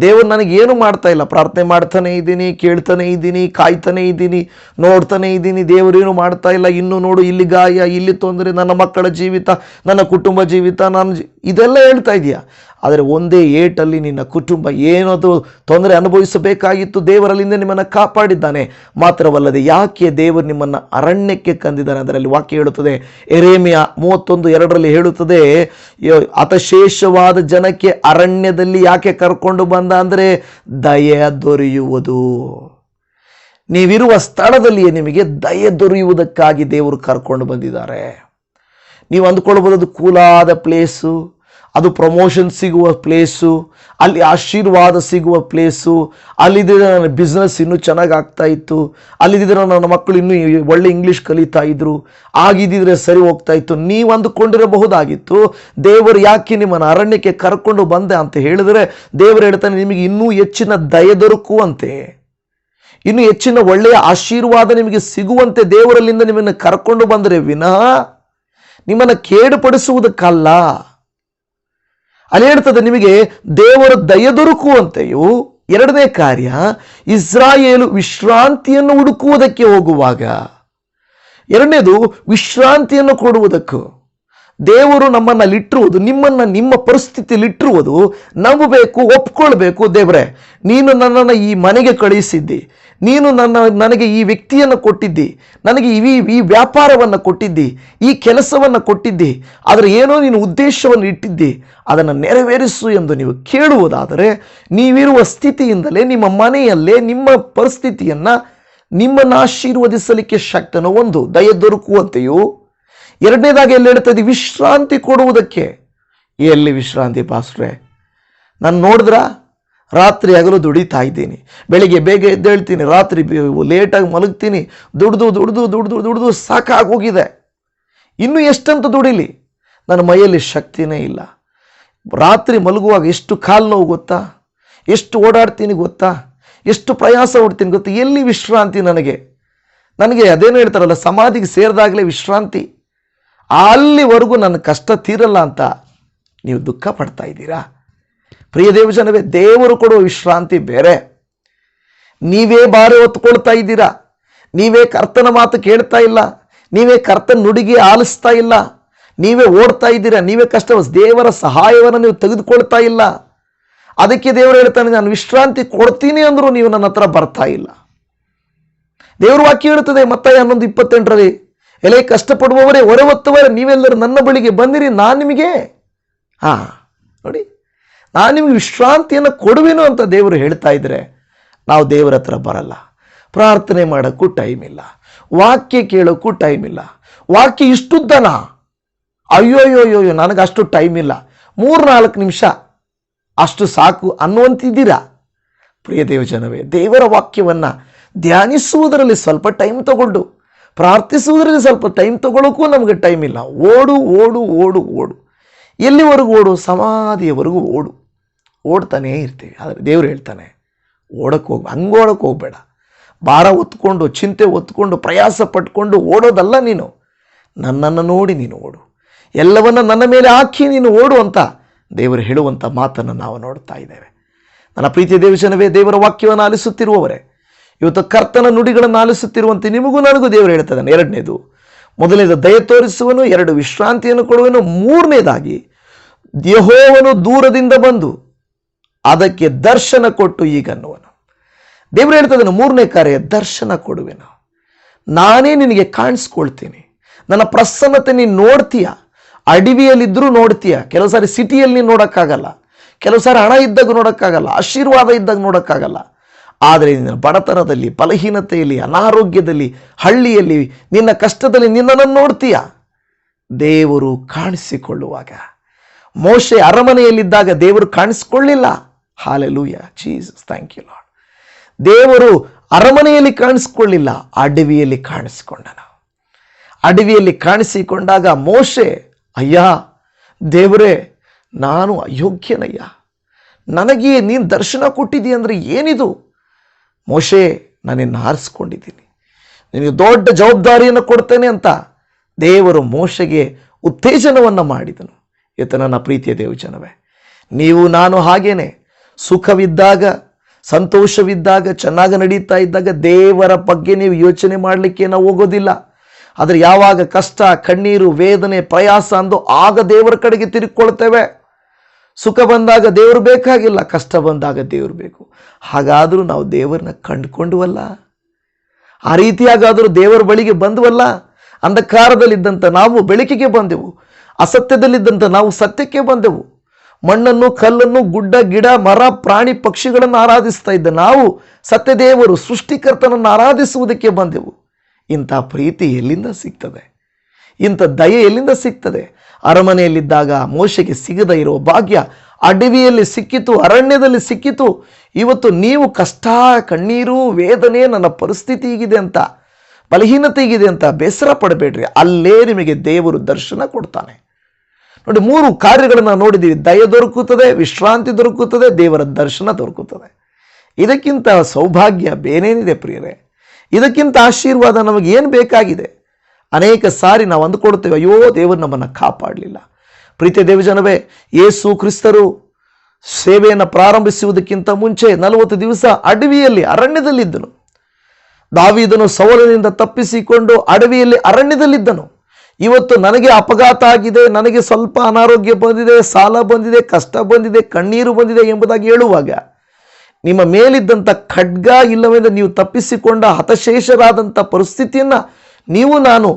ದೇವರು ನನಗೇನು ಮಾಡ್ತಾ ಇಲ್ಲ? ಪ್ರಾರ್ಥನೆ ಮಾಡ್ತಾನೆ ಇದ್ದೀನಿ, ಕೇಳ್ತಾನೆ ಇದ್ದೀನಿ, ಕಾಯ್ತಾನೆ ಇದ್ದೀನಿ, ನೋಡ್ತಾನೆ ಇದ್ದೀನಿ, ದೇವರೇನು ಮಾಡ್ತಾ ಇಲ್ಲ? ಇನ್ನೂ ನೋಡು, ಇಲ್ಲಿ ಗಾಯ, ಇಲ್ಲಿ ತೊಂದರೆ, ನನ್ನ ಮಕ್ಕಳ ಜೀವಿತ, ನನ್ನ ಕುಟುಂಬ ಜೀವಿತ ನಾನು ಇದೆಲ್ಲ ಹೇಳ್ತಾ ಇದೆಯಾ? ಆದರೆ ಒಂದೇ ಏಟಲ್ಲಿ ನಿನ್ನ ಕುಟುಂಬ ಏನಾದರೂ ತೊಂದರೆ ಅನುಭವಿಸಬೇಕಾಗಿತ್ತು, ದೇವರಲ್ಲಿಂದ ನಿಮ್ಮನ್ನು ಕಾಪಾಡಿದ್ದಾನೆ. ಮಾತ್ರವಲ್ಲದೆ ಯಾಕೆ ದೇವರು ನಿಮ್ಮನ್ನು ಅರಣ್ಯಕ್ಕೆ ಕಂದಿದ್ದಾನೆ ಅದರಲ್ಲಿ ವಾಕ್ಯ ಹೇಳುತ್ತದೆ. ಎರೇಮಿಯ ಮೂವತ್ತೊಂದು ಎರಡರಲ್ಲಿ ಹೇಳುತ್ತದೆ ಅತಶೇಷವಾದ ಜನಕ್ಕೆ ಅರಣ್ಯದಲ್ಲಿ ಯಾಕೆ ಕರ್ಕೊಂಡು ಬಂದ ಅಂದರೆ ದಯ ದೊರೆಯುವುದು. ನೀವಿರುವ ಸ್ಥಳದಲ್ಲಿಯೇ ನಿಮಗೆ ದಯೆ ದೊರೆಯುವುದಕ್ಕಾಗಿ ದೇವರು ಕರ್ಕೊಂಡು ಬಂದಿದ್ದಾರೆ. ನೀವು ಅಂದ್ಕೊಳ್ಬೋದು ಅದು ಕೂಲಾದ ಪ್ಲೇಸು. ಅದು ಪ್ರಮೋಷನ್ ಸಿಗುವ ಪ್ಲೇಸು ಅಲ್ಲಿ ಆಶೀರ್ವಾದ ಸಿಗುವ ಪ್ಲೇಸು ಅಲ್ಲಿದ್ದರೆ ನನ್ನ ಬಿಸ್ನೆಸ್ ಇನ್ನೂ ಚೆನ್ನಾಗಿ ಆಗ್ತಾ ಇತ್ತು. ಅಲ್ಲಿದ್ದರೆ ನನ್ನ ಮಕ್ಕಳು ಇನ್ನೂ ಒಳ್ಳೆ ಇಂಗ್ಲೀಷ್ ಕಲಿತಾ ಇದ್ರು. ಆಗಿದ್ದಿದ್ರೆ ಸರಿ ಹೋಗ್ತಾ ಇತ್ತು. ನೀವು ಅಂದುಕೊಂಡಿರಬಹುದಾಗಿತ್ತು. ದೇವರು ಯಾಕೆ ನಿಮ್ಮನ್ನು ಅರಣ್ಯಕ್ಕೆ ಕರ್ಕೊಂಡು ಬಂದೆ ಅಂತ ಹೇಳಿದರೆ ದೇವರು ಹೇಳ್ತಾನೆ, ನಿಮಗೆ ಇನ್ನೂ ಹೆಚ್ಚಿನ ದಯ ದೊರಕುವಂತೆ. ಇನ್ನು ಹೆಚ್ಚಿನ ಒಳ್ಳೆಯ ಆಶೀರ್ವಾದ ನಿಮಗೆ ಸಿಗುವಂತೆ ದೇವರಲ್ಲಿಂದ ನಿಮ್ಮನ್ನು ಕರ್ಕೊಂಡು ಬಂದರೆ ವಿನಃ ನಿಮ್ಮನ್ನು ಕೇಡುಪಡಿಸುವುದಕ್ಕಲ್ಲ. ಅಲ್ಲಿ ಹೇಳ್ತದೆ ನಿಮಗೆ ದೇವರ ದಯ ದೊರಕುವಂತೆಯೂ ಎರಡನೇ ಕಾರ್ಯ ಇಸ್ರಾಯೇಲು ವಿಶ್ರಾಂತಿಯನ್ನು ಹುಡುಕುವುದಕ್ಕೆ ಹೋಗುವಾಗ. ಎರಡನೇದು ವಿಶ್ರಾಂತಿಯನ್ನು ಕೊಡುವುದಕ್ಕೂ. ದೇವರು ನಮ್ಮನ್ನಲ್ಲಿಟ್ಟಿರುವುದು, ನಿಮ್ಮನ್ನು ನಿಮ್ಮ ಪರಿಸ್ಥಿತಿಯಲ್ಲಿಟ್ಟಿರುವುದು, ನಂಬಬೇಕು, ಒಪ್ಕೊಳ್ಬೇಕು. ದೇವರೇ, ನೀನು ನನ್ನನ್ನು ಈ ಮನೆಗೆ ಕಳುಹಿಸಿದ್ದಿ. ನೀನು ನನ್ನ, ನನಗೆ ಈ ವ್ಯಕ್ತಿಯನ್ನು ಕೊಟ್ಟಿದ್ದಿ, ನನಗೆ ಈ ಈ ವ್ಯಾಪಾರವನ್ನು ಕೊಟ್ಟಿದ್ದಿ, ಈ ಕೆಲಸವನ್ನು ಕೊಟ್ಟಿದ್ದಿ, ಆದರೆ ಏನೋ ನೀನು ಉದ್ದೇಶವನ್ನು ಇಟ್ಟಿದ್ದಿ, ಅದನ್ನು ನೆರವೇರಿಸು ಎಂದು ನೀವು ಕೇಳುವುದಾದರೆ ನೀವಿರುವ ಸ್ಥಿತಿಯಿಂದಲೇ, ನಿಮ್ಮ ಮನೆಯಲ್ಲೇ, ನಿಮ್ಮ ಪರಿಸ್ಥಿತಿಯನ್ನು ನಿಮ್ಮನ್ನು ಆಶೀರ್ವದಿಸಲಿಕ್ಕೆ ಶಕ್ತನು ಒಂದು, ದಯ ದೊರಕುವಂತೆಯೂ, ಎರಡನೇದಾಗಿ ಎಲ್ಲಿ ಹೇಳ್ತದೆ ವಿಶ್ರಾಂತಿ ಕೊಡುವುದಕ್ಕೆ. ಎಲ್ಲಿ ವಿಶ್ರಾಂತಿ ಪಾಸ್ಟ್ರೆ? ನಾನು ನೋಡಿದ್ರ? ರಾತ್ರಿ ಹಗಲು ದುಡಿತಾ ಇದ್ದೀನಿ. ಬೆಳಿಗ್ಗೆ ಬೇಗ ಎದ್ದೇಳ್ತೀನಿ ರಾತ್ರಿ ಲೇಟಾಗಿ ಮಲಗ್ತೀನಿ. ದುಡ್ದು ದುಡ್ದು ದುಡ್ದು ದುಡ್ದು ಸಾಕಾಗೋಗಿದೆ ಇನ್ನೂ ಎಷ್ಟಂತ ದುಡಿಲಿ? ನನ್ನ ಮೈಯಲ್ಲಿ ಶಕ್ತಿನೇ ಇಲ್ಲ. ರಾತ್ರಿ ಮಲಗುವಾಗ ಎಷ್ಟು ಕಾಲು ನೋವು ಗೊತ್ತಾ? ಎಷ್ಟು ಓಡಾಡ್ತೀನಿ ಗೊತ್ತಾ? ಎಷ್ಟು ಪ್ರಯಾಸ ಓಡ್ತೀನಿ ಗೊತ್ತಾ? ಎಲ್ಲಿ ವಿಶ್ರಾಂತಿ ನನಗೆ? ನನಗೆ ಅದೇನು ಹೇಳ್ತಾರಲ್ಲ, ಸಮಾಧಿಗೆ ಸೇರಿದಾಗಲೇ ವಿಶ್ರಾಂತಿ. ಅಲ್ಲಿವರೆಗೂ ನನ್ನ ಕಷ್ಟ ತೀರಲ್ಲ ಅಂತ ನೀವು ದುಃಖ ಪಡ್ತಾ ಇದ್ದೀರಾ? ಪ್ರಿಯ ದೇವಜನವೇ ದೇವರು ಕೊಡುವ ವಿಶ್ರಾಂತಿ ಬೇರೆ. ನೀವೇ ಬಾರಿ ಹೊತ್ಕೊಳ್ತಾ ಇದ್ದೀರಾ? ನೀವೇ ಕರ್ತನ ಮಾತು ಕೇಳ್ತಾ ಇಲ್ಲ? ನೀವೇ ಕರ್ತನ ನುಡಿಗೆ ಆಲಿಸ್ತಾ ಇಲ್ಲ? ನೀವೇ ಓಡ್ತಾ ಇದ್ದೀರಾ? ನೀವೇ ಕಷ್ಟ, ದೇವರ ಸಹಾಯವನ್ನು ನೀವು ತೆಗೆದುಕೊಳ್ತಾ ಇಲ್ಲ? ಅದಕ್ಕೆ ದೇವರು ಹೇಳ್ತಾನೆ, ನಾನು ವಿಶ್ರಾಂತಿ ಕೊಡ್ತೀನಿ ಅಂದರೂ ನೀವು ನನ್ನ ಹತ್ರ ಬರ್ತಾ ಇಲ್ಲ. ದೇವರು ವಾಕ್ಯ ಹೇಳುತ್ತದೆ ಮತ್ತೆ ಹನ್ನೊಂದು ಇಪ್ಪತ್ತೆಂಟರಲ್ಲಿ, ಎಲೆ ಕಷ್ಟಪಡುವವರೇ ಹೊರೆ ಹೊತ್ತವರೇ ನೀವೆಲ್ಲರೂ ನನ್ನ ಬಳಿಗೆ ಬಂದಿರಿ, ನಾನು ನಿಮಗೆ ಹಾ ನೋಡಿ ನಾನು ನಿಮಗೆ ವಿಶ್ರಾಂತಿಯನ್ನು ಕೊಡುವೆನು ಅಂತ ದೇವರು ಹೇಳ್ತಾ ಇದ್ರೆ ನಾವು ದೇವರ ಹತ್ರ ಬರಲ್ಲ. ಪ್ರಾರ್ಥನೆ ಮಾಡೋಕ್ಕೂ ಟೈಮ್ ಇಲ್ಲ. ವಾಕ್ಯ ಕೇಳೋಕ್ಕೂ ಟೈಮ್ ಇಲ್ಲ. ವಾಕ್ಯ ಇಷ್ಟುದ್ದನ? ಅಯ್ಯೋ ಅಯ್ಯೋ ಅಯ್ಯೋ ಅಯ್ಯೋ ನನಗೆ ಅಷ್ಟು ಟೈಮ್ ಇಲ್ಲ. ಮೂರು ನಾಲ್ಕು ನಿಮಿಷ, ಅಷ್ಟು ಸಾಕು ಅನ್ನುವಂತಿದ್ದೀರಾ? ಪ್ರಿಯ ದೇವಜನವೇ, ದೇವರ ವಾಕ್ಯವನ್ನು ಧ್ಯಾನಿಸುವುದರಲ್ಲಿ ಸ್ವಲ್ಪ ಟೈಮ್ ತಗೊಂಡು ಪ್ರಾರ್ಥಿಸುವುದರಲ್ಲಿ ಸ್ವಲ್ಪ ಟೈಮ್ ತಗೊಳ್ಳೋಕ್ಕೂ ನಮಗೆ ಟೈಮ್ ಇಲ್ಲ. ಓಡು ಓಡು ಓಡು ಓಡು. ಎಲ್ಲಿವರೆಗೂ ಓಡು? ಸಮಾಧಿಯವರೆಗೂ ಓಡು. ಓಡ್ತಾನೇ ಇರ್ತೀವಿ. ಆದರೆ ದೇವ್ರು ಹೇಳ್ತಾನೆ, ಓಡಕ್ಕೆ ಹೋಗಿ, ಹಂಗೆ ಓಡಕ್ಕೆ ಹೋಗಬೇಡ. ಭಾರ ಹೊತ್ಕೊಂಡು, ಚಿಂತೆ ಹೊತ್ಕೊಂಡು, ಪ್ರಯಾಸ ಪಟ್ಕೊಂಡು ಓಡೋದಲ್ಲ ನೀನು. ನನ್ನನ್ನು ನೋಡಿ ನೀನು ಓಡು. ಎಲ್ಲವನ್ನ ನನ್ನ ಮೇಲೆ ಹಾಕಿ ನೀನು ಓಡು ಅಂತ ದೇವರು ಹೇಳುವಂಥ ಮಾತನ್ನು ನಾವು ನೋಡ್ತಾ ಇದ್ದೇವೆ. ನನ್ನ ಪ್ರೀತಿಯ ದೇವಜನವೇ ದೇವರ ವಾಕ್ಯವನ್ನು ಆಲಿಸುತ್ತಿರುವವರೇ, ಇವತ್ತು ಕರ್ತನ ನುಡಿಗಳನ್ನು ಆಲಿಸುತ್ತಿರುವಂತೆ ನಿಮಗೂ ನನಗೂ ದೇವರು ಹೇಳ್ತಾನೆ ಎರಡನೇದು, ಮೊದಲನೇದು, ದಯ ತೋರಿಸುವನು ಎರಡು ವಿಶ್ರಾಂತಿಯನ್ನು ಕೊಡುವನು ಮೂರನೇದಾಗಿ, ಯಹೋವನು ದೂರದಿಂದ ಬಂದು ಅದಕ್ಕೆ ದರ್ಶನ ಕೊಟ್ಟು ಈಗ ಅನ್ನುವನು. ದೇವರು ಹೇಳ್ತದನು ಮೂರನೇ ಕಾರ್ಯ, ದರ್ಶನ ಕೊಡುವೆನು. ನಾನೇ ನಿನಗೆ ಕಾಣಿಸ್ಕೊಳ್ತೀನಿ. ನನ್ನ ಪ್ರಸನ್ನತೆ ನೀನು ನೋಡ್ತೀಯ? ಅಡವಿಯಲ್ಲಿದ್ದರೂ ನೋಡ್ತೀಯ? ಕೆಲವು ಸಾರಿ ಸಿಟಿಯಲ್ಲಿ ನೋಡೋಕ್ಕಾಗಲ್ಲ. ಕೆಲವು ಸಾರಿ ಹಣ ಇದ್ದಾಗ ನೋಡೋಕ್ಕಾಗಲ್ಲ. ಆಶೀರ್ವಾದ ಇದ್ದಾಗ ನೋಡೋಕ್ಕಾಗಲ್ಲ. ಆದರೆ ನಿನ್ನ ಬಡತನದಲ್ಲಿ, ಬಲಹೀನತೆಯಲ್ಲಿ, ಅನಾರೋಗ್ಯದಲ್ಲಿ, ಹಳ್ಳಿಯಲ್ಲಿ, ನಿನ್ನ ಕಷ್ಟದಲ್ಲಿ ನಿನ್ನನ್ನು ನೋಡ್ತೀಯ? ದೇವರು ಕಾಣಿಸಿಕೊಳ್ಳುವಾಗ. ಮೋಶೆ ಅರಮನೆಯಲ್ಲಿದ್ದಾಗ ದೇವರು ಕಾಣಿಸಿಕೊಳ್ಳಿಲ್ಲ. Hallelujah Jesus thank you Lord ದೇವರು ಅರಮನೆಯಲ್ಲಿ ಕಾಣಿಸ್ಕೊಳ್ಳಿಲ್ಲ, ಅಡವಿಯಲ್ಲಿ ಕಾಣಿಸಿಕೊಂಡನು. ಅಡವಿಯಲ್ಲಿ ಕಾಣಿಸಿಕೊಂಡಾಗ ಮೋಶೆ, ಅಯ್ಯ, ದೇವರೇ, ನಾನು ಅಯೋಗ್ಯನಯ್ಯ. ನನಗೆ ನೀನು ದರ್ಶನ ಕೊಟ್ಟಿದ್ದೀ ಅಂದರೆ ಏನಿದು? ಮೋಶೆ ನಾನಿನ್ನು ಆರಿಸ್ಕೊಂಡಿದ್ದೀನಿ. ನಿನಗೆ ದೊಡ್ಡ ಜವಾಬ್ದಾರಿಯನ್ನು ಕೊಡ್ತೇನೆ ಅಂತ. ದೇವರು ಮೋಶೆಗೆ ಉತ್ತೇಜನವನ್ನು ಮಾಡಿದನು. ಇವತ್ತು ನನ್ನ ಪ್ರೀತಿಯ ದೇವಜನವೇ, ನೀವು ನಾನು ಹಾಗೇನೆ. ಸುಖವಿದ್ದಾಗ, ಸಂತೋಷವಿದ್ದಾಗ, ಚೆನ್ನಾಗಿ ನಡೀತಾ ಇದ್ದಾಗ ದೇವರ ಬಗ್ಗೆ ನೀವು ಯೋಚನೆ ಮಾಡಲಿಕ್ಕೆ ನಾವು ಹೋಗೋದಿಲ್ಲ. ಆದರೆ ಯಾವಾಗ ಕಷ್ಟ, ಕಣ್ಣೀರು, ವೇದನೆ, ಪ್ರಯಾಸ ಅಂದು ಆಗ ದೇವರ ಕಡೆಗೆ ತಿರುಕೊಳ್ತೇವೆ ಸುಖ ಬಂದಾಗ ದೇವರು ಬೇಕಾಗಿಲ್ಲ, ಕಷ್ಟ ಬಂದಾಗ ದೇವರು ಬೇಕು. ಹಾಗಾದರೂ ನಾವು ದೇವರನ್ನ ಕಂಡುಕೊಂಡುವಲ್ಲ? ಆ ರೀತಿಯಾಗಾದರೂ ದೇವರ ಬಳಿಗೆ ಬಂದುವಲ್ಲ? ಅಂಧಕಾರದಲ್ಲಿದ್ದಂಥ ನಾವು ಬೆಳಕಿಗೆ ಬಂದೆವು ಅಸತ್ಯದಲ್ಲಿದ್ದಂಥ ನಾವು ಸತ್ಯಕ್ಕೆ ಬಂದೆವು. ಮಣ್ಣನ್ನು, ಕಲ್ಲನ್ನು, ಗುಡ್ಡ, ಗಿಡ, ಮರ, ಪ್ರಾಣಿ ಪಕ್ಷಿಗಳನ್ನು ಆರಾಧಿಸ್ತಾ ಇದ್ದ ನಾವು ಸತ್ಯದೇವರು ಸೃಷ್ಟಿಕರ್ತನನ್ನು ಆರಾಧಿಸುವುದಕ್ಕೆ ಬಂದೆವು. ಇಂಥ ಪ್ರೀತಿ ಎಲ್ಲಿಂದ ಸಿಗ್ತದೆ? ಇಂಥ ದಯೆ ಎಲ್ಲಿಂದ ಸಿಗ್ತದೆ? ಅರಮನೆಯಲ್ಲಿದ್ದಾಗ ಮೋಶೆಗೆ ಸಿಗದ ಇರೋ ಭಾಗ್ಯ ಅಡವಿಯಲ್ಲಿ ಸಿಕ್ಕಿತು, ಅರಣ್ಯದಲ್ಲಿ ಸಿಕ್ಕಿತು. ಇವತ್ತು ನೀವು ಕಷ್ಟ, ಕಣ್ಣೀರು, ವೇದನೆ ನನ್ನ ಪರಿಸ್ಥಿತಿ ಹೀಗಿದೆ ಅಂತ ಬಲಹೀನತೆ ಹೀಗಿದೆ ಅಂತ ಬೇಸರ ಪಡಬೇಡ್ರಿ. ಅಲ್ಲೇ ನಿಮಗೆ ದೇವರು ದರ್ಶನ ಕೊಡ್ತಾನೆ. ನೋಡಿ, ಮೂರು ಕಾರ್ಯಗಳನ್ನು ನೋಡಿದ್ದೀವಿ. ದಯ ದೊರಕುತ್ತದೆ, ವಿಶ್ರಾಂತಿ ದೊರಕುತ್ತದೆ, ದೇವರ ದರ್ಶನ ದೊರಕುತ್ತದೆ. ಇದಕ್ಕಿಂತ ಸೌಭಾಗ್ಯ ಬೇನೇನಿದೆ ಪ್ರಿಯರೇ? ಇದಕ್ಕಿಂತ ಆಶೀರ್ವಾದ ನಮಗೆ ಏನು ಬೇಕಾಗಿದೆ? ಅನೇಕ ಸಾರಿ ನಾವು ಅಂದುಕೊಡ್ತೇವೆ ಅಯ್ಯೋ, ದೇವರು ನಮ್ಮನ್ನು ಕಾಪಾಡಲಿಲ್ಲ. ಪ್ರೀತಿಯ ದೇವಜನವೇ, ಯೇಸು ಕ್ರಿಸ್ತರು ಸೇವೆಯನ್ನು ಪ್ರಾರಂಭಿಸುವುದಕ್ಕಿಂತ ಮುಂಚೆ ನಲವತ್ತು ದಿವಸ ಅಡವಿಯಲ್ಲಿ, ಅರಣ್ಯದಲ್ಲಿದ್ದನು. ದಾವಿದನು ಸವಲನಿಂದ ತಪ್ಪಿಸಿಕೊಂಡು ಅಡವಿಯಲ್ಲಿ, ಅರಣ್ಯದಲ್ಲಿದ್ದನು. ಇವತ್ತು ನನಗೆ ಅಪಘಾತ ಆಗಿದೆ, ನನಗೆ ಸ್ವಲ್ಪ ಅನಾರೋಗ್ಯ ಬಂದಿದೆ, ಸಾಲ ಬಂದಿದೆ, ಕಷ್ಟ ಬಂದಿದೆ, ಕಣ್ಣೀರು ಬಂದಿದೆ ಎಂಬುದಾಗಿ ಹೇಳುವಾಗ, ನಿಮ್ಮ ಮೇಲಿದ್ದಂಥ ಖಡ್ಗ ಇಲ್ಲವೆಂದು ನೀವು ತಪ್ಪಿಸಿಕೊಂಡ ಹತಶೇಷರಾದಂಥ ಪರಿಸ್ಥಿತಿಯನ್ನು ನೀವು ನಾನು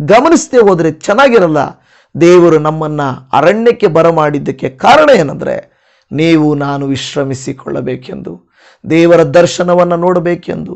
ಗಮನಿಸದೆ ಹೋದರೆ ಚೆನ್ನಾಗಿರಲ್ಲ. ದೇವರು ನಮ್ಮನ್ನು ಅರಣ್ಯಕ್ಕೆ ಬರಮಾಡಿದ್ದಕ್ಕೆ ಕಾರಣ ಏನಂದರೆ, ನೀವು ನಾನು ವಿಶ್ರಮಿಸಿಕೊಳ್ಳಬೇಕೆಂದು, ದೇವರ ದರ್ಶನವನ್ನು ನೋಡಬೇಕೆಂದು,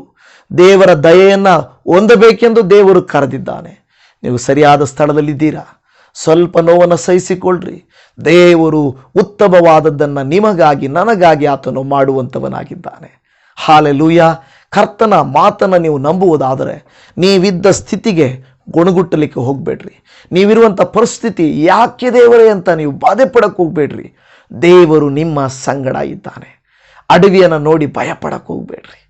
ದೇವರ ದಯೆಯನ್ನು ಹೊಂದಬೇಕೆಂದು ದೇವರು ಕರೆದಿದ್ದಾನೆ. ನೀವು ಸರಿಯಾದ ಸ್ಥಳದಲ್ಲಿದ್ದೀರಾ? ಸ್ವಲ್ಪ ನೋವನ್ನು ಸಹಿಸಿಕೊಳ್ಳ್ರಿ. ದೇವರು ಉತ್ತಮವಾದದ್ದನ್ನು ನಿಮಗಾಗಿ, ನನಗಾಗಿ ಆತನು ಮಾಡುವಂಥವನಾಗಿದ್ದಾನೆ. ಹಾಲೆಲೂಯ, ಕರ್ತನ ಮಾತನ್ನು ನೀವು ನಂಬುವುದಾದರೆ ನೀವಿದ್ದ ಸ್ಥಿತಿಗೆ ಗುಣಗುಟ್ಟಲಿಕ್ಕೆ ಹೋಗಬೇಡ್ರಿ. ನೀವಿರುವಂಥ ಪರಿಸ್ಥಿತಿ ಯಾಕೆ ದೇವರೇ ಅಂತ ನೀವು ಬಾಧೆ ಪಡಕ್ಕೆ ಹೋಗಬೇಡ್ರಿ. ದೇವರು ನಿಮ್ಮ ಸಂಗಡ ಇದ್ದಾನೆ. ಅಡವಿಯನ್ನು ನೋಡಿ ಭಯಪಡಕ್ಕೆ ಹೋಗಬೇಡ್ರಿ.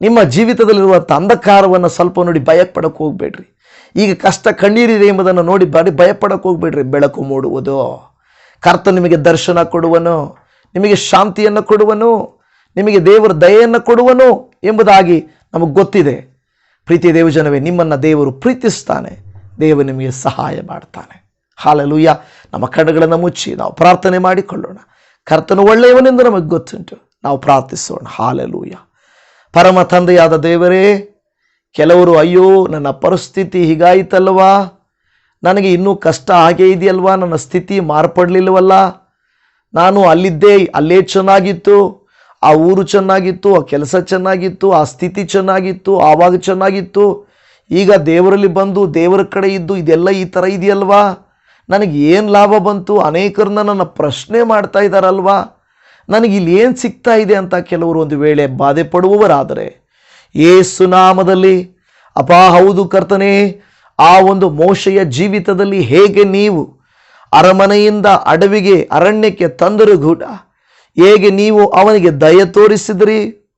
ನಿಮ್ಮ ಜೀವಿತದಲ್ಲಿರುವಂಥ ಅಂಧಕಾರವನ್ನು ಸ್ವಲ್ಪ ನೋಡಿ ಭಯ ಪಡಕ್ಕೆ ಹೋಗಬೇಡ್ರಿ. ಈಗ ಕಷ್ಟ ಕಣ್ಣೀರಿದೆ ಎಂಬುದನ್ನು ನೋಡಿ ಬರೀ ಭಯಪಡಕ್ಕೆ ಹೋಗ್ಬೇಡ್ರಿ, ಬೆಳಕು ಮೂಡುವುದು. ಕರ್ತ ನಿಮಗೆ ದರ್ಶನ ಕೊಡುವನು, ನಿಮಗೆ ಶಾಂತಿಯನ್ನು ಕೊಡುವನು, ನಿಮಗೆ ದೇವರ ದಯೆಯನ್ನು ಕೊಡುವನು ಎಂಬುದಾಗಿ ನಮಗೆ ಗೊತ್ತಿದೆ. ಪ್ರೀತಿ ದೇವಜನವೇ, ನಿಮ್ಮನ್ನು ದೇವರು ಪ್ರೀತಿಸ್ತಾನೆ, ದೇವರು ನಿಮಗೆ ಸಹಾಯ ಮಾಡ್ತಾನೆ. ಹಾಲಲುಯ್ಯ ನಮ್ಮ ಕಣ್ಣುಗಳನ್ನು ಮುಚ್ಚಿ, ನಾವು ಪ್ರಾರ್ಥನೆ ಮಾಡಿಕೊಳ್ಳೋಣ. ಕರ್ತನು ಒಳ್ಳೆಯವನೆಂದು ನಮಗೆ ಗೊತ್ತುಂಟು, ನಾವು ಪ್ರಾರ್ಥಿಸೋಣ. ಹಾಲಲುಯ್ಯ ಪರಮ ತಂದೆಯಾದ ದೇವರೇ ಕೆಲವರು, ಅಯ್ಯೋ, ನನ್ನ ಪರಿಸ್ಥಿತಿ ಹೀಗಾಯಿತಲ್ವಾ? ನನಗೆ ಇನ್ನೂ ಕಷ್ಟ ಹಾಗೇ ಇದೆಯಲ್ವಾ? ನನ್ನ ಸ್ಥಿತಿ ಮಾರ್ಪಡಲಿಲ್ಲವಲ್ಲ? ನಾನು ಅಲ್ಲಿದ್ದೇ, ಅಲ್ಲೇ ಚೆನ್ನಾಗಿತ್ತು. ಆ ಊರು ಚೆನ್ನಾಗಿತ್ತು, ಆ ಕೆಲಸ ಚೆನ್ನಾಗಿತ್ತು, ಆ ಸ್ಥಿತಿ ಚೆನ್ನಾಗಿತ್ತು, ಆವಾಗ ಚೆನ್ನಾಗಿತ್ತು. ಈಗ ದೇವರಲ್ಲಿ ಬಂದು, ದೇವರ ಕಡೆ ಇದ್ದು, ಇದೆಲ್ಲ ಈ ಥರ ಇದೆಯಲ್ವಾ? ನನಗೆ ಏನು ಲಾಭ ಬಂತು? ಅನೇಕರನ್ನ ನನ್ನ ಪ್ರಶ್ನೆ ಮಾಡ್ತಾ ಇದ್ದಾರಲ್ವಾ? ನನಗೆ ಇಲ್ಲಿ ಏನು ಸಿಗ್ತಾ ಇದೆ? ಅಂತ ಕೆಲವರು ಒಂದು ವೇಳೆ ಬಾಧೆ ಪಡುವವರಾದರೆ ಏಸು ನಾಮದಲ್ಲಿ ಅಪ ಹೌದು ಕರ್ತನೇ, ಆ ಒಂದು ಮೋಶೆಯ ಜೀವಿತದಲ್ಲಿ ಹೇಗೆ ನೀವು ಅರಮನೆಯಿಂದ ಅಡವಿಗೆ ಅರಣ್ಯಕ್ಕೆ ತಂದರು ಕೂಡ ಹೇಗೆ ನೀವು ಅವನಿಗೆ ದಯ ತೋರಿಸಿದ್ರಿ,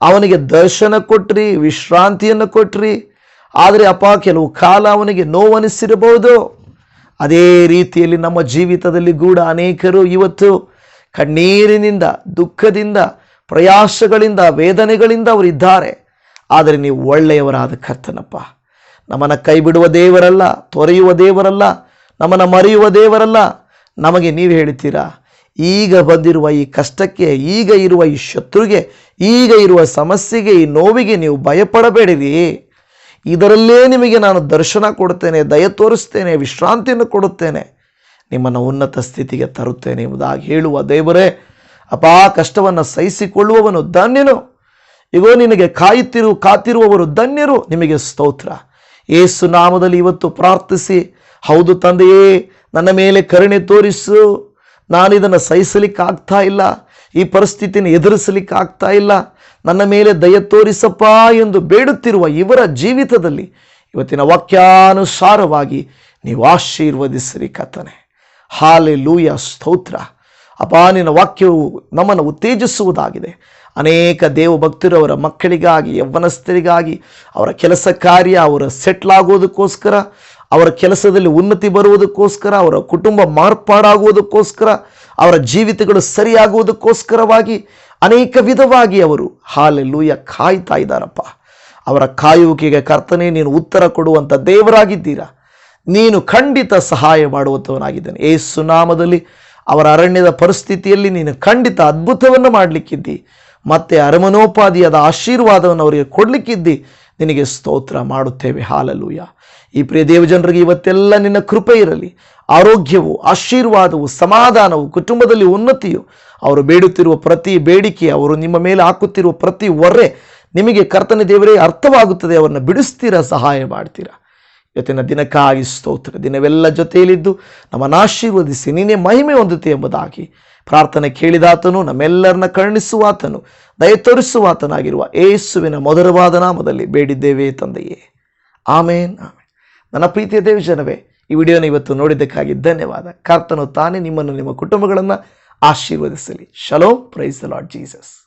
ಅವನಿಗೆ ದರ್ಶನ ಕೊಟ್ರಿ, ವಿಶ್ರಾಂತಿಯನ್ನು ಕೊಟ್ರಿ, ಆದರೆ ಅಪ ಕೆಲವು ಕಾಲ ಅವನಿಗೆ ನೋವನಿಸಿರಬಹುದು. ಅದೇ ರೀತಿಯಲ್ಲಿ ನಮ್ಮ ಜೀವಿತದಲ್ಲಿ ಕೂಡ ಅನೇಕರು ಇವತ್ತು ಕಣ್ಣೀರಿನಿಂದ, ದುಃಖದಿಂದ, ಪ್ರಯಾಸಗಳಿಂದ, ವೇದನೆಗಳಿಂದ ಅವರಿದ್ದಾರೆ. ಆದರೆ ನೀವು ಒಳ್ಳೆಯವರಾದ ಕರ್ತನಪ್ಪ. ನಮ್ಮನ್ನು ಕೈ ಬಿಡುವ ದೇವರಲ್ಲ, ತೊರೆಯುವ ದೇವರಲ್ಲ, ನಮ್ಮನ್ನು ಮರೆಯುವ ದೇವರಲ್ಲ. ನಮಗೆ ನೀವು ಹೇಳ್ತೀರಾ, ಈಗ ಬಂದಿರುವ ಈ ಕಷ್ಟಕ್ಕೆ, ಈಗ ಇರುವ ಈ ಶತ್ರುಗೆ, ಈಗ ಇರುವ ಸಮಸ್ಯೆಗೆ, ಈ ನೋವಿಗೆ ನೀವು ಭಯಪಡಬೇಡಿರಿ. ಇದರಲ್ಲೇ ನಿಮಗೆ ನಾನು ದರ್ಶನ ಕೊಡುತ್ತೇನೆ, ದಯ ತೋರಿಸ್ತೇನೆ, ವಿಶ್ರಾಂತಿಯನ್ನು ಕೊಡುತ್ತೇನೆ. ನಿಮ್ಮನ್ನು ಉನ್ನತ ಸ್ಥಿತಿಗೆ ತರುತ್ತೇನೆ ಎಂಬುದಾಗಿ ಹೇಳುವ ದೇವರೇ, ಅಪಾ ಕಷ್ಟವನ್ನು ಸಹಿಸಿಕೊಳ್ಳುವವನು ಧನ್ಯನು. ಇಗೋ, ನಿನಗೆ ಕಾಯುತ್ತಿರು, ಕಾತಿರುವವರು ಧನ್ಯರು, ನಿಮಗೆ ಸ್ತೋತ್ರ. ಏಸು ನಾಮದಲ್ಲಿ ಇವತ್ತು ಪ್ರಾರ್ಥಿಸಿ, ಹೌದು ತಂದೆಯೇ, ನನ್ನ ಮೇಲೆ ಕರುಣೆ ತೋರಿಸು. ನಾನು ಇದನ್ನು ಸಹಿಸಲಿಕ್ಕೆ ಆಗ್ತಾ ಇಲ್ಲ, ಈ ಪರಿಸ್ಥಿತಿಯನ್ನು ಎದುರಿಸಲಿಕ್ಕೆ ಆಗ್ತಾ ಇಲ್ಲ. ನನ್ನ ಮೇಲೆ ದಯ ತೋರಿಸಪ್ಪ ಎಂದು ಬೇಡುತ್ತಿರುವ ಇವರ ಜೀವಿತದಲ್ಲಿ ಇವತ್ತಿನ ವಾಕ್ಯಾನುಸಾರವಾಗಿ ನೀವು ಆಶೀರ್ವದಿಸಿರಿ ಕತ್ತನೆ ಹಾಲೆ ಲೂಯ ಸ್ತೋತ್ರ ಅಪಾನಿನ ವಾಕ್ಯವು ನಮ್ಮನ್ನು ಉತ್ತೇಜಿಸುವುದಾಗಿದೆ. ಅನೇಕ ದೇವಭಕ್ತರು ಅವರ ಮಕ್ಕಳಿಗಾಗಿ ಯವ್ವನಸ್ಥರಿಗಾಗಿ ಅವರ ಕೆಲಸ ಕಾರ್ಯ ಅವರ ಸೆಟ್ಲ್ ಆಗೋದಕ್ಕೋಸ್ಕರ ಅವರ ಕೆಲಸದಲ್ಲಿ ಉನ್ನತಿ ಬರುವುದಕ್ಕೋಸ್ಕರ, ಅವರ ಕುಟುಂಬ ಮಾರ್ಪಾಡಾಗುವುದಕ್ಕೋಸ್ಕರ, ಅವರ ಜೀವಿತಗಳು ಸರಿಯಾಗುವುದಕ್ಕೋಸ್ಕರವಾಗಿ ಅನೇಕ ವಿಧವಾಗಿ ಅವರು ಹಾಲೆಲ್ಲೂಯ ಕಾಯ್ತಾ ಇದ್ದಾರಪ್ಪ. ಅವರ ಕಾಯುವಿಕೆಗೆ ಕರ್ತನೆ, ನೀನು ಉತ್ತರ ಕೊಡುವಂಥ ದೇವರಾಗಿದ್ದೀರಾ? ನೀನು ಖಂಡಿತ ಸಹಾಯ ಮಾಡುವಂಥವನಾಗಿದ್ದಾನೆ ಏಸು ನಾಮದಲ್ಲಿ ಅವರ ಅರಣ್ಯದ ಪರಿಸ್ಥಿತಿಯಲ್ಲಿ ನೀನು ಖಂಡಿತ ಅದ್ಭುತವನ್ನು ಮಾಡಲಿಕ್ಕಿದ್ದಿ. ಮತ್ತೆ ಅರಮನೋಪಾದಿಯಾದ ಆಶೀರ್ವಾದವನ್ನು ಅವರಿಗೆ ಕೊಡಲಿಕ್ಕಿದ್ದಿ, ನಿನಗೆ ಸ್ತೋತ್ರ ಮಾಡುತ್ತೇವೆ. ಹಾಲಲೂಯ. ಈ ಪ್ರಿಯ ದೇವಜನರಿಗೆ ಇವತ್ತೆಲ್ಲ ನಿನ್ನ ಕೃಪೆ ಇರಲಿ. ಆರೋಗ್ಯವು, ಆಶೀರ್ವಾದವು, ಸಮಾಧಾನವು, ಕುಟುಂಬದಲ್ಲಿ ಉನ್ನತಿಯು, ಅವರು ಬೇಡುತ್ತಿರುವ ಪ್ರತಿ ಬೇಡಿಕೆ, ಅವರು ನಿಮ್ಮ ಮೇಲೆ ಹಾಕುತ್ತಿರುವ ಪ್ರತಿ ಹೊರೆ ನಿಮಗೆ ಕರ್ತನ ದೇವರೇ ಅರ್ಥವಾಗುತ್ತದೆ, ಅವರನ್ನು ಬಿಡಿಸ್ತೀರಾ, ಸಹಾಯ ಮಾಡ್ತೀರಾ? ಇವತ್ತಿನ ದಿನಕ್ಕಾಗಿ ಸ್ತೋತ್ರ. ದಿನವೆಲ್ಲ ಜೊತೆಯಲ್ಲಿದ್ದು ನಮ್ಮನ್ನು ಆಶೀರ್ವದಿಸಿ ನೀನೇ ಮಹಿಮೆ ಹೊಂದುತ್ತೆ ಎಂಬುದಾಗಿ ಪ್ರಾರ್ಥನೆ ಕೇಳಿದಾತನು, ನಮ್ಮೆಲ್ಲರನ್ನ ಕರುಣಿಸುವಾತನು ದಯ ತೋರಿಸುವಾತನಾಗಿರುವ ಏಸುವಿನ ಮಧುರವಾದ ನಾಮದಲ್ಲಿ ಬೇಡಿದ್ದೇವೆ ತಂದೆಯೇ. ಆಮೇನ್ ಆಮೇನ್. ನನ್ನ ಪ್ರೀತಿಯ ದೇವಜನವೇ, ಈ ವಿಡಿಯೋನ ಇವತ್ತು ನೋಡಿದ್ದಕ್ಕಾಗಿ ಧನ್ಯವಾದ. ಕರ್ತನು ತಾನೇ ನಿಮ್ಮನ್ನು ನಿಮ್ಮ ಕುಟುಂಬಗಳನ್ನು ಆಶೀರ್ವದಿಸಲಿ. ಶಲೋ, ಪ್ರೈಸ್ ದ ಲಾರ್ಡ್ ಜೀಸಸ್.